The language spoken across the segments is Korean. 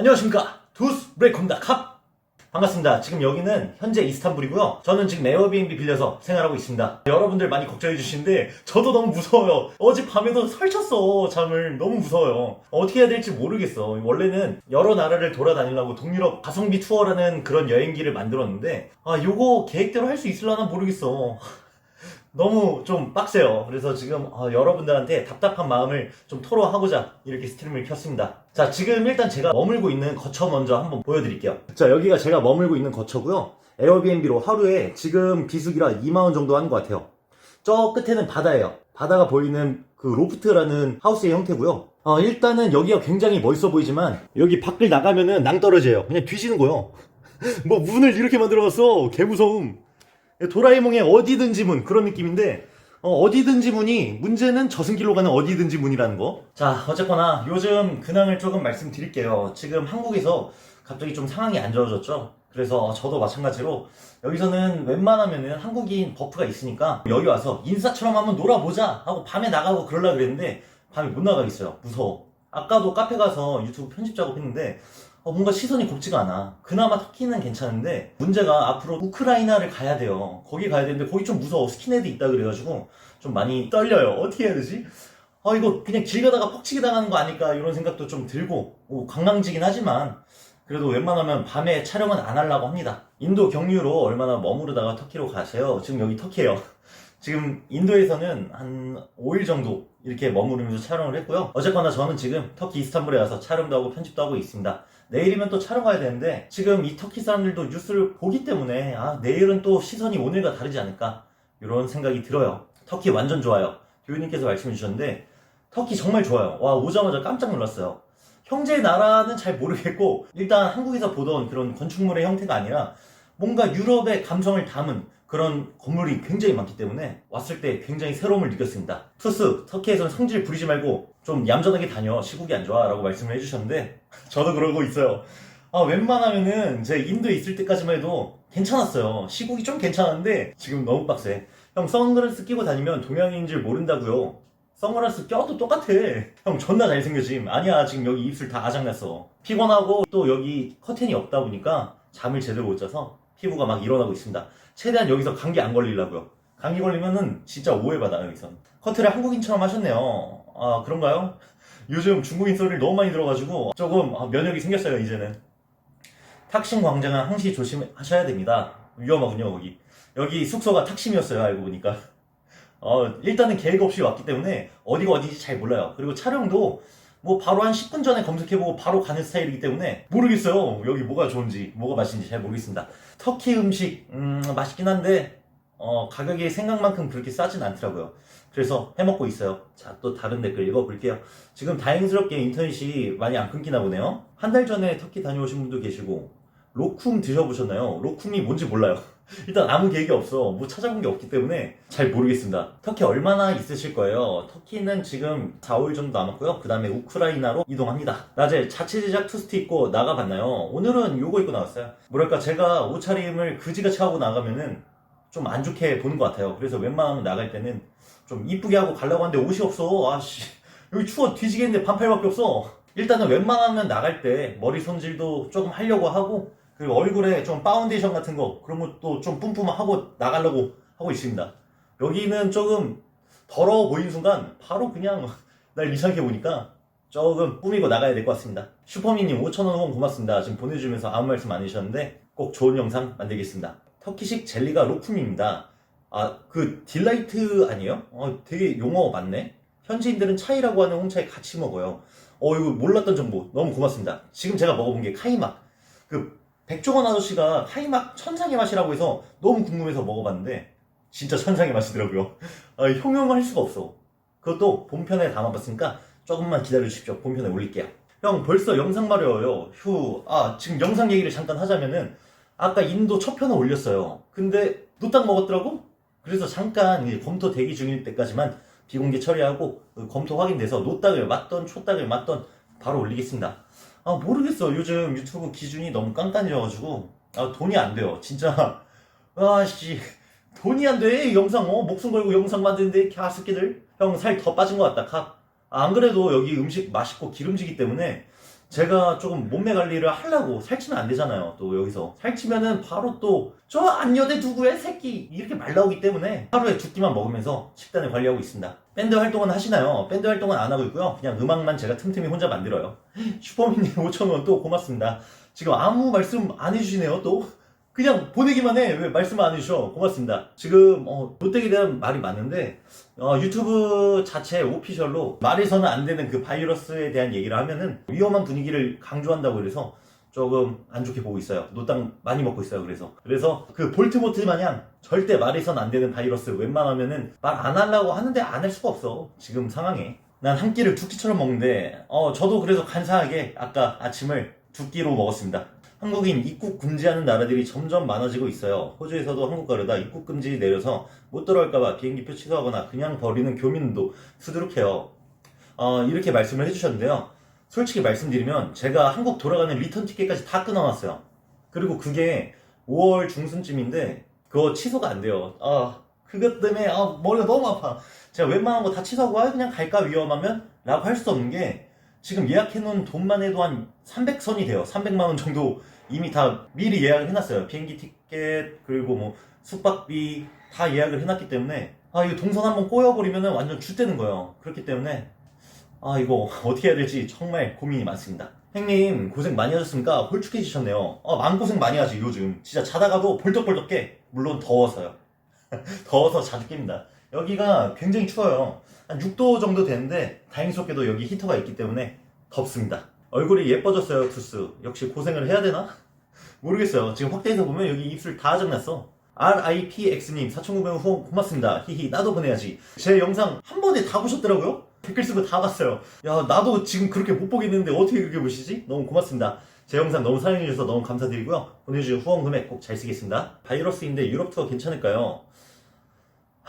안녕하십니까. 두스 브레이크입니다. 캅 반갑습니다. 지금 여기는 현재 이스탄불이고요. 저는 지금 에어비앤비 빌려서 생활하고 있습니다. 여러분들 많이 걱정해 주시는데 저도 너무 무서워요. 어제 밤에도 설쳤어. 잠을 너무 무서워요. 어떻게 해야 될지 모르겠어. 원래는 여러 나라를 돌아다니려고 동유럽 가성비 투어라는 그런 여행기를 만들었는데 아 요거 계획대로 할 수 있을라나 모르겠어 너무 좀 빡세요. 그래서 지금 어, 여러분들한테 답답한 마음을 좀 토로하고자 이렇게 스트림을 켰습니다. 자, 지금 일단 제가 머물고 있는 거처 먼저 한번 보여드릴게요. 자, 여기가 제가 머물고 있는 거처고요. 에어비앤비로 하루에 지금 비수기라 2만원 정도 하는 것 같아요. 저 끝에는 바다예요. 바다가 보이는 그 로프트라는 하우스의 형태고요. 어, 일단은 여기가 굉장히 멋있어 보이지만 여기 밖을 나가면은 낭떨어져요. 그냥 뒤지는 거요. 뭐 문을 이렇게 만들어놨어. 개무서움. 도라에몽의 어디든지 문 그런 느낌인데 어, 디든지 문이 문제는 저승길로 가는 어디든지 문이라는 거. 자 어쨌거나 요즘 근황을 조금 말씀드릴게요. 지금 한국에서 갑자기 좀 상황이 안 좋아졌죠. 그래서 저도 마찬가지로 여기서는 웬만하면은 한국인 버프가 있으니까 여기 와서 인싸처럼 한번 놀아보자 하고 밤에 나가고 그러려 그랬는데 밤에 못 나가겠어요. 무서워. 아까도 카페 가서 유튜브 편집 작업했는데 어, 뭔가 시선이 곱지가 않아. 그나마 터키는 괜찮은데 문제가 앞으로 우크라이나를 가야 돼요. 거기 가야 되는데 거기 좀 무서워. 스킨헤드 있다 그래가지고 좀 많이 떨려요. 어떻게 해야 되지? 아 이거 그냥 길 가다가 퍽치기 당하는 거 아닐까 이런 생각도 좀 들고 뭐 관광지긴 하지만 그래도 웬만하면 밤에 촬영은 안 하려고 합니다. 인도 경유로 얼마나 머무르다가 터키로 가세요. 지금 여기 터키예요. 지금 인도에서는 한 5일 정도 이렇게 머무르면서 촬영을 했고요. 어쨌거나 저는 지금 터키 이스탄불에 와서 촬영도 하고 편집도 하고 있습니다. 내일이면 또 촬영 가야 되는데 지금 이 터키 사람들도 뉴스를 보기 때문에 아 내일은 또 시선이 오늘과 다르지 않을까 이런 생각이 들어요. 터키 완전 좋아요. 교수님께서 말씀해 주셨는데 터키 정말 좋아요. 와 오자마자 깜짝 놀랐어요. 형제 나라는 잘 모르겠고 일단 한국에서 보던 그런 건축물의 형태가 아니라 뭔가 유럽의 감성을 담은 그런 건물이 굉장히 많기 때문에 왔을 때 굉장히 새로움을 느꼈습니다. 투스, 터키에서는 성질 부리지 말고 좀 얌전하게 다녀. 시국이 안 좋아. 라고 말씀을 해주셨는데 저도 그러고 있어요. 아, 웬만하면은 제 인도에 있을 때까지만 해도 괜찮았어요. 시국이 좀 괜찮았는데 지금 너무 빡세. 형 선글라스 끼고 다니면 동양인인 줄 모른다고요. 선글라스 껴도 똑같아. 형 존나 잘생겨짐. 아니야 지금 여기 입술 다 아작났어. 피곤하고 또 여기 커튼이 없다 보니까 잠을 제대로 못 자서 피부가 막 일어나고 있습니다. 최대한 여기서 감기 안 걸리려고요. 감기 걸리면은 진짜 오해받아요 여기선. 커트를 한국인처럼 하셨네요. 아 그런가요? 요즘 중국인 소리를 너무 많이 들어가지고 조금 아, 면역이 생겼어요 이제는. 탁심 광장은 항시 조심하셔야 됩니다. 위험하군요 거기. 여기 숙소가 탁심이었어요 알고 보니까. 어, 일단은 계획 없이 왔기 때문에 어디가 어디인지 잘 몰라요. 그리고 촬영도 뭐 바로 한 10분 전에 검색해보고 바로 가는 스타일이기 때문에 모르겠어요. 여기 뭐가 좋은지, 뭐가 맛있는지 잘 모르겠습니다. 터키 음식, 음, 맛있긴 한데, 어, 가격이 생각만큼 그렇게 싸진 않더라고요. 그래서 해먹고 있어요. 자, 또 다른 댓글 읽어볼게요. 지금 다행스럽게 인터넷이 많이 안 끊기나 보네요. 한 달 전에 터키 다녀오신 분도 계시고, 로쿰 드셔보셨나요? 로쿰이 뭔지 몰라요. 일단 아무 계획이 없어. 뭐 찾아본 게 없기 때문에 잘 모르겠습니다. 터키 얼마나 있으실 거예요? 터키는 지금 4, 5일 정도 남았고요. 그 다음에 우크라이나로 이동합니다. 낮에 자체 제작 투스트 입고 나가봤나요? 오늘은 요거 입고 나왔어요. 뭐랄까 제가 옷차림을 그지같이 하고 나가면은 좀 안 좋게 보는 것 같아요. 그래서 웬만하면 나갈 때는 좀 이쁘게 하고 가려고 하는데 옷이 없어. 아씨 여기 추워 뒤지겠는데 반팔밖에 없어. 일단은 웬만하면 나갈 때 머리 손질도 조금 하려고 하고 그리고 얼굴에 좀 파운데이션 같은 거 그런 것도 좀 뿜뿜하고 나가려고 하고 있습니다. 여기는 조금 더러워 보이는 순간 바로 그냥 날 이상하게 보니까 조금 꾸미고 나가야 될 것 같습니다. 슈퍼미님 5천원 후원 고맙습니다. 지금 보내주면서 아무 말씀 안 해주셨는데 꼭 좋은 영상 만들겠습니다. 터키식 젤리가 로쿰입니다. 아, 그 딜라이트 아니에요? 어, 되게 용어 맞네? 현지인들은 차이라고 하는 홍차에 같이 먹어요. 어, 이거 몰랐던 정보 너무 고맙습니다. 지금 제가 먹어본 게 카이막. 그 백종원 아저씨가 카이막 천상의 맛이라고 해서 너무 궁금해서 먹어봤는데 진짜 천상의 맛이더라고요. 아, 형용할 수가 없어. 그것도 본편에 담아봤으니까 조금만 기다려주십시오. 본편에 올릴게요. 형 벌써 영상 마려워요. 휴. 아 지금 영상 얘기를 잠깐 하자면은 아까 인도 첫 편을 올렸어요. 근데 노딱 먹었더라고? 그래서 잠깐 검토 대기 중일 때까지만 비공개 처리하고 그 검토 확인돼서 노딱을 맞던 초딱을 맞던 바로 올리겠습니다. 아 모르겠어. 요즘 유튜브 기준이 너무 깐깐해져가지고 아 돈이 안 돼요. 진짜 아씨 돈이 안 돼. 영상 어 목숨 걸고 영상 만드는데 갸스끼들 형 살 더 빠진 것 같다. 카. 아, 안 그래도 여기 음식 맛있고 기름지기 때문에 제가 조금 몸매 관리를 하려고 살찌면 안 되잖아요. 또 여기서 살찌면은 바로 또 저 안여대 누구의 새끼 이렇게 말 나오기 때문에 하루에 두 끼만 먹으면서 식단을 관리하고 있습니다. 밴드 활동은 하시나요? 밴드 활동은 안 하고 있고요. 그냥 음악만 제가 틈틈이 혼자 만들어요. 슈퍼민님 5천원 또 고맙습니다. 지금 아무 말씀 안 해주시네요. 또 그냥 보내기만 해. 왜 말씀 안 해주셔? 고맙습니다. 지금 어, 롯데에 대한 말이 많은데 어, 유튜브 자체 오피셜로 말해서는 안 되는 그 바이러스에 대한 얘기를 하면은 위험한 분위기를 강조한다고 그래서 조금 안 좋게 보고 있어요. 노땅 많이 먹고 있어요. 그래서 그래서 그 볼트모트 마냥 절대 말해서는 안 되는 바이러스 웬만하면은 말 안 하려고 하는데 안 할 수가 없어. 지금 상황에 난 한 끼를 두 끼처럼 먹는데 어 저도 그래서 간사하게 아까 아침을 두 끼로 먹었습니다. 한국인 입국 금지하는 나라들이 점점 많아지고 있어요. 호주에서도 한국 가려다 입국 금지 내려서 못 들어갈까봐 비행기표 취소하거나 그냥 버리는 교민도 수두룩해요. 어, 이렇게 말씀을 해주셨는데요. 솔직히 말씀드리면 제가 한국 돌아가는 리턴 티켓까지 다 끊어놨어요. 그리고 그게 5월 중순쯤인데 그거 취소가 안 돼요. 아 그것 때문에 아, 머리가 너무 아파. 제가 웬만한 거 다 취소하고 아, 그냥 갈까 위험하면 라고 할 수 없는 게 지금 예약해놓은 돈만 해도 한 300선이 돼요. 300만원 정도 이미 다 미리 예약을 해놨어요. 비행기 티켓, 그리고 뭐 숙박비 다 예약을 해놨기 때문에 아, 이거 동선 한번 꼬여버리면 완전 죽되는 거예요. 그렇기 때문에 아, 이거 어떻게 해야 될지 정말 고민이 많습니다. 형님, 고생 많이 하셨습니까? 홀쭉해지셨네요. 아, 마음고생 많이 하지, 요즘. 진짜 자다가도 벌떡벌떡 깨. 물론 더워서요. 더워서 자주 깹니다. 여기가 굉장히 추워요. 한 6도 정도 되는데 다행스럽게도 여기 히터가 있기 때문에 덥습니다. 얼굴이 예뻐졌어요, 투스. 역시 고생을 해야 되나? 모르겠어요. 지금 확대해서 보면 여기 입술 다 장났어. RIPX님 4,900원 후원 고맙습니다. 히히 나도 보내야지. 제 영상 한 번에 다 보셨더라고요. 댓글 쓰고 다 봤어요. 야 나도 지금 그렇게 못 보겠는데 어떻게 그렇게 보시지? 너무 고맙습니다. 제 영상 너무 사랑해주셔서 너무 감사드리고요. 보내주신 후원 금액 꼭 잘 쓰겠습니다. 바이러스인데 유럽 투어 괜찮을까요?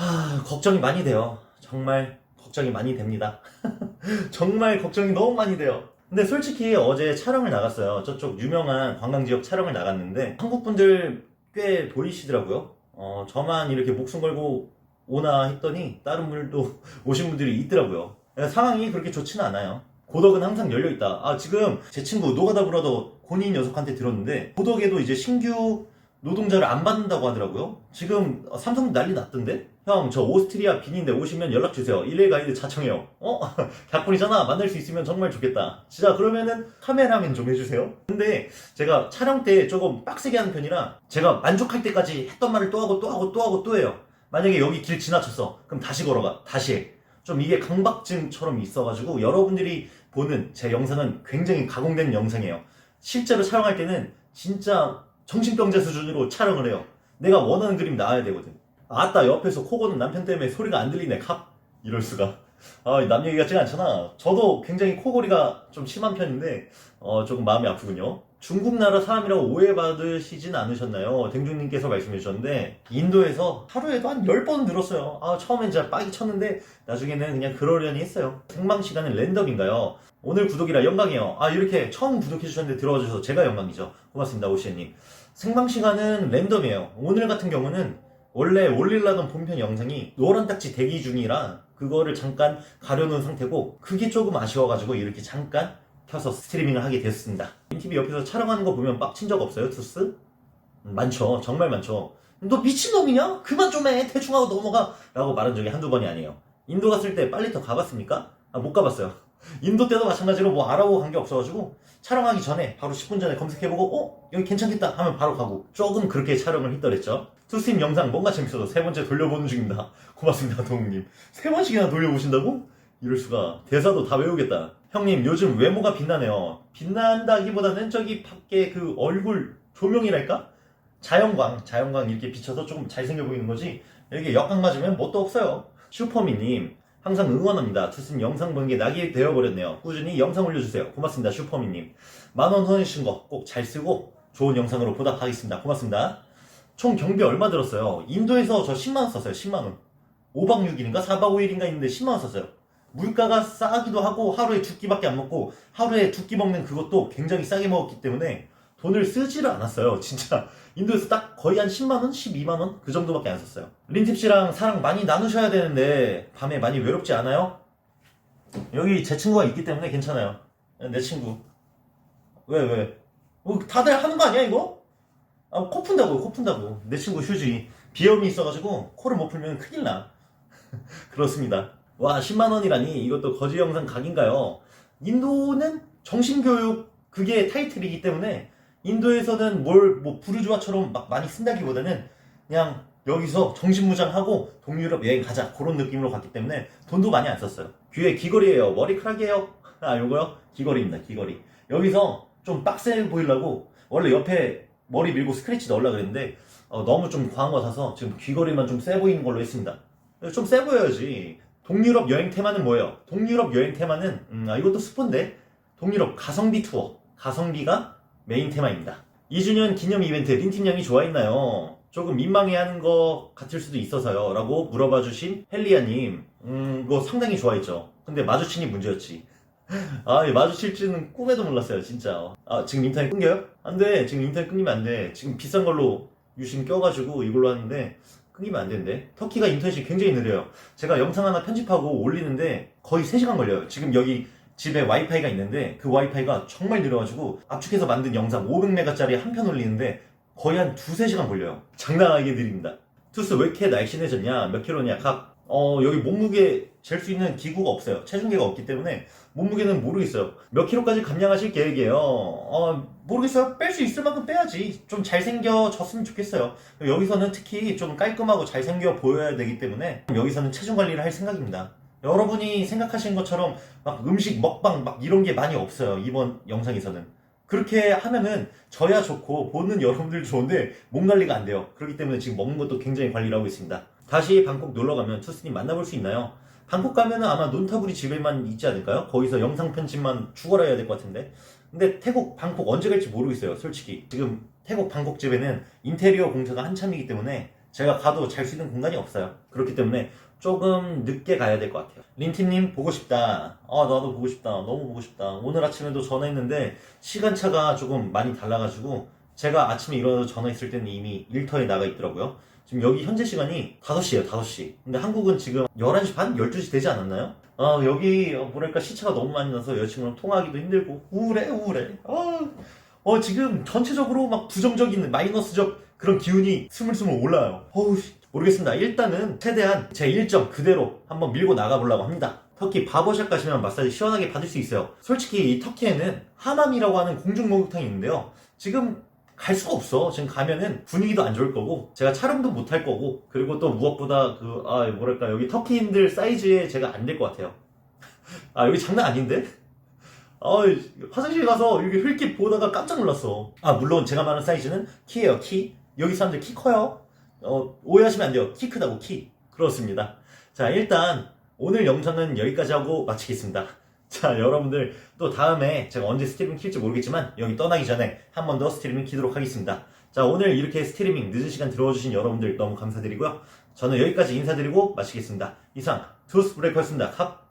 하, 걱정이 많이 돼요. 정말 걱정이 많이 됩니다. 정말 걱정이 너무 많이 돼요. 근데 솔직히 어제 촬영을 나갔어요. 저쪽 유명한 관광지역 촬영을 나갔는데 한국 분들 꽤 보이시더라고요. 어, 저만 이렇게 목숨 걸고 오나 했더니 다른 분들도 오신 분들이 있더라고요. 상황이 그렇게 좋지는 않아요. 고덕은 항상 열려 있다. 아 지금 제 친구 노가다 브라더 고니 녀석한테 들었는데 고덕에도 이제 신규 노동자를 안 받는다고 하더라고요. 지금 삼성 난리 났던데? 형, 저 오스트리아 빈인데 오시면 연락 주세요. 일일 가이드 자청해요. 어? 닭분이잖아. 만날 수 있으면 정말 좋겠다. 진짜 그러면은 카메라맨 좀 해주세요. 근데 제가 촬영 때 조금 빡세게 하는 편이라 제가 만족할 때까지 했던 말을 또 하고 또 하고 또 하고 또 해요. 만약에 여기 길 지나쳤어. 그럼 다시 걸어가. 다시 해. 좀 이게 강박증처럼 있어가지고 여러분들이 보는 제 영상은 굉장히 가공된 영상이에요. 실제로 촬영할 때는 진짜 정신병자 수준으로 촬영을 해요. 내가 원하는 그림 나와야 되거든. 아따 옆에서 코 고는 남편 때문에 소리가 안 들리네 캅 이럴 수가. 아, 남 얘기 같지가 않잖아. 저도 굉장히 코골이가 좀 심한 편인데 어, 조금 마음이 아프군요. 중국 나라 사람이라고 오해받으시진 않으셨나요? 댕중님께서 말씀해 주셨는데 인도에서 하루에도 한 10번 들었어요. 아, 처음엔 진짜 빡이 쳤는데 나중에는 그냥 그러려니 했어요. 생방 시간은 랜덤인가요? 오늘 구독이라 영광이에요. 아, 이렇게 처음 구독해 주셨는데 들어와 주셔서 제가 영광이죠. 고맙습니다, 오시애님. 생방 시간은 랜덤이에요. 오늘 같은 경우는 원래 올리려던 본편 영상이 노란 딱지 대기 중이라 그거를 잠깐 가려놓은 상태고 그게 조금 아쉬워가지고 이렇게 잠깐 켜서 스트리밍을 하게 됐습니다. 인티비 옆에서 촬영하는 거 보면 빡친 적 없어요, 투스? 음, 많죠. 정말 많죠. 너 미친놈이냐? 그만 좀 해. 대충 하고 넘어가. 라고 말한 적이 한두 번이 아니에요. 인도 갔을 때 빨리 더 가봤습니까? 아, 못 가봤어요. 인도 때도 마찬가지로 뭐 알아보고 간 게 없어가지고 촬영하기 전에 바로 10분 전에 검색해보고 어? 여기 괜찮겠다 하면 바로 가고 조금 그렇게 촬영을 했더랬죠. 투스임 영상 뭔가 재밌어서 세 번째 돌려보는 중입니다. 고맙습니다, 동욱님. 세 번씩이나 돌려보신다고? 이럴 수가. 대사도 다 외우겠다. 형님, 요즘 외모가 빛나네요. 빛난다기보다는 저기 밖에 그 얼굴 조명이랄까? 자연광, 자연광 이렇게 비춰서 조금 잘생겨 보이는 거지. 이렇게 역광 맞으면 뭣도 없어요. 슈퍼미님, 항상 응원합니다. 투스님 영상 보는 게 낙이 되어버렸네요. 꾸준히 영상 올려주세요. 고맙습니다, 슈퍼미님. 만원 후원해주신 거 꼭 잘 쓰고 좋은 영상으로 보답하겠습니다. 고맙습니다. 총 경비 얼마 들었어요? 인도에서 저 10만원 썼어요, 10만원. 5박 6일인가 4박 5일인가 있는데 10만원 썼어요. 물가가 싸기도 하고 하루에 두 끼밖에 안 먹고 하루에 두 끼 먹는 그것도 굉장히 싸게 먹었기 때문에 돈을 쓰지를 않았어요. 진짜 인도에서 딱 거의 한 10만 원, 12만 원 그 정도밖에 안 썼어요. 린팁 씨랑 사랑 많이 나누셔야 되는데 밤에 많이 외롭지 않아요? 여기 제 친구가 있기 때문에 괜찮아요. 내 친구. 왜, 왜? 뭐, 다들 하는 거 아니야, 이거? 아, 코 푼다고, 코 푼다고. 내 친구 휴지. 비염이 있어가지고, 코를 못 풀면 큰일 나. 그렇습니다. 와, 10만원이라니, 이것도 거지 영상 각인가요? 인도는 정신교육, 그게 타이틀이기 때문에, 인도에서는 뭘, 뭐, 부르주아처럼 막 많이 쓴다기보다는, 그냥 여기서 정신무장하고 동유럽 여행 가자. 그런 느낌으로 갔기 때문에, 돈도 많이 안 썼어요. 귀에 귀걸이에요. 머리카락이에요. 아, 요거요? 귀걸이입니다, 귀걸이. 여기서 좀 빡세 보이려고 원래 옆에 머리 밀고 스크래치 넣으려고 그랬는데 어, 너무 좀 과한 거 사서 지금 귀걸이만 좀 세 보이는 걸로 했습니다. 좀 세 보여야지. 동유럽 여행 테마는 뭐예요? 동유럽 여행 테마는 음, 아, 이것도 스폰데 동유럽 가성비 투어. 가성비가 메인 테마입니다. 2주년 기념 이벤트 린팀양이 좋아했나요? 조금 민망해하는 것 같을 수도 있어서요. 라고 물어봐 주신 헬리아님. 음, 이거 상당히 좋아했죠. 근데 마주친이 문제였지. 아, 이 마주칠 줄은 꿈에도 몰랐어요, 진짜. 아, 지금 인터넷 끊겨요? 안 돼. 지금 인터넷 끊기면 안 돼. 지금 비싼 걸로 유심 껴가지고 이걸로 하는데 끊기면 안 되는데. 터키가 인터넷이 굉장히 느려요. 제가 영상 하나 편집하고 올리는데 거의 3시간 걸려요. 지금 여기 집에 와이파이가 있는데 그 와이파이가 정말 느려가지고 압축해서 만든 영상 500메가짜리 한 편 올리는데 거의 한 두세 시간 걸려요. 장난하게 느립니다. 투스 왜 이렇게 날씬해졌냐? 몇 킬로냐? 각, 어, 여기 몸무게 잴 수 있는 기구가 없어요. 체중계가 없기 때문에 몸무게는 모르겠어요. 몇 킬로까지 감량하실 계획이에요? 어, 모르겠어요. 뺄 수 있을 만큼 빼야지. 좀 잘생겨졌으면 좋겠어요. 여기서는 특히 좀 깔끔하고 잘생겨 보여야 되기 때문에 여기서는 체중 관리를 할 생각입니다. 여러분이 생각하시는 것처럼 막 음식 먹방 막 이런 게 많이 없어요. 이번 영상에서는. 그렇게 하면은 저야 좋고 보는 여러분들도 좋은데 몸 관리가 안 돼요. 그렇기 때문에 지금 먹는 것도 굉장히 관리를 하고 있습니다. 다시 방콕 놀러 가면 투스님 만나볼 수 있나요? 방콕 가면은 아마 논타부리 집에만 있지 않을까요? 거기서 영상 편집만 죽어라 해야 될 것 같은데. 근데 태국 방콕 언제 갈지 모르겠어요. 솔직히 지금 태국 방콕 집에는 인테리어 공사가 한참이기 때문에 제가 가도 잘 수 있는 공간이 없어요. 그렇기 때문에 조금 늦게 가야 될 것 같아요. 린티님 보고 싶다. 아 나도 보고 싶다. 너무 보고 싶다. 오늘 아침에도 전화했는데 시간차가 조금 많이 달라가지고 제가 아침에 일어나서 전화했을 때는 이미 일터에 나가 있더라고요. 지금 여기 현재 시간이 5시예요, 5시. 근데 한국은 지금 11시 반? 12시 되지 않았나요? 아, 여기, 어, 뭐랄까, 시차가 너무 많이 나서 여자친구랑 통화하기도 힘들고, 우울해, 우울해. 아, 어, 지금 전체적으로 막 부정적인, 마이너스적 그런 기운이 스물스물 올라요. 어우, 씨, 모르겠습니다. 일단은 최대한 제 일정 그대로 한번 밀고 나가보려고 합니다. 터키 바버샵 가시면 마사지 시원하게 받을 수 있어요. 솔직히 이 터키에는 하맘이라고 하는 공중 목욕탕이 있는데요. 지금 갈 수가 없어. 지금 가면은 분위기도 안 좋을 거고, 제가 촬영도 못 할 거고, 그리고 또 무엇보다 그, 아, 뭐랄까, 여기 터키인들 사이즈에 제가 안 될 것 같아요. 아, 여기 장난 아닌데? 아, 화장실 가서 여기 흙기 보다가 깜짝 놀랐어. 아, 물론 제가 말하는 사이즈는 키예요, 키. 여기 사람들 키 커요. 어, 오해하시면 안 돼요. 키 크다고, 키. 그렇습니다. 자, 일단, 오늘 영상은 여기까지 하고 마치겠습니다. 자, 여러분들 또 다음에 제가 언제 스트리밍 킬지 모르겠지만 여기 떠나기 전에 한 번 더 스트리밍 키도록 하겠습니다. 자, 오늘 이렇게 스트리밍 늦은 시간 들어와주신 여러분들 너무 감사드리고요. 저는 여기까지 인사드리고 마치겠습니다. 이상 투스 브레이커였습니다. 컵.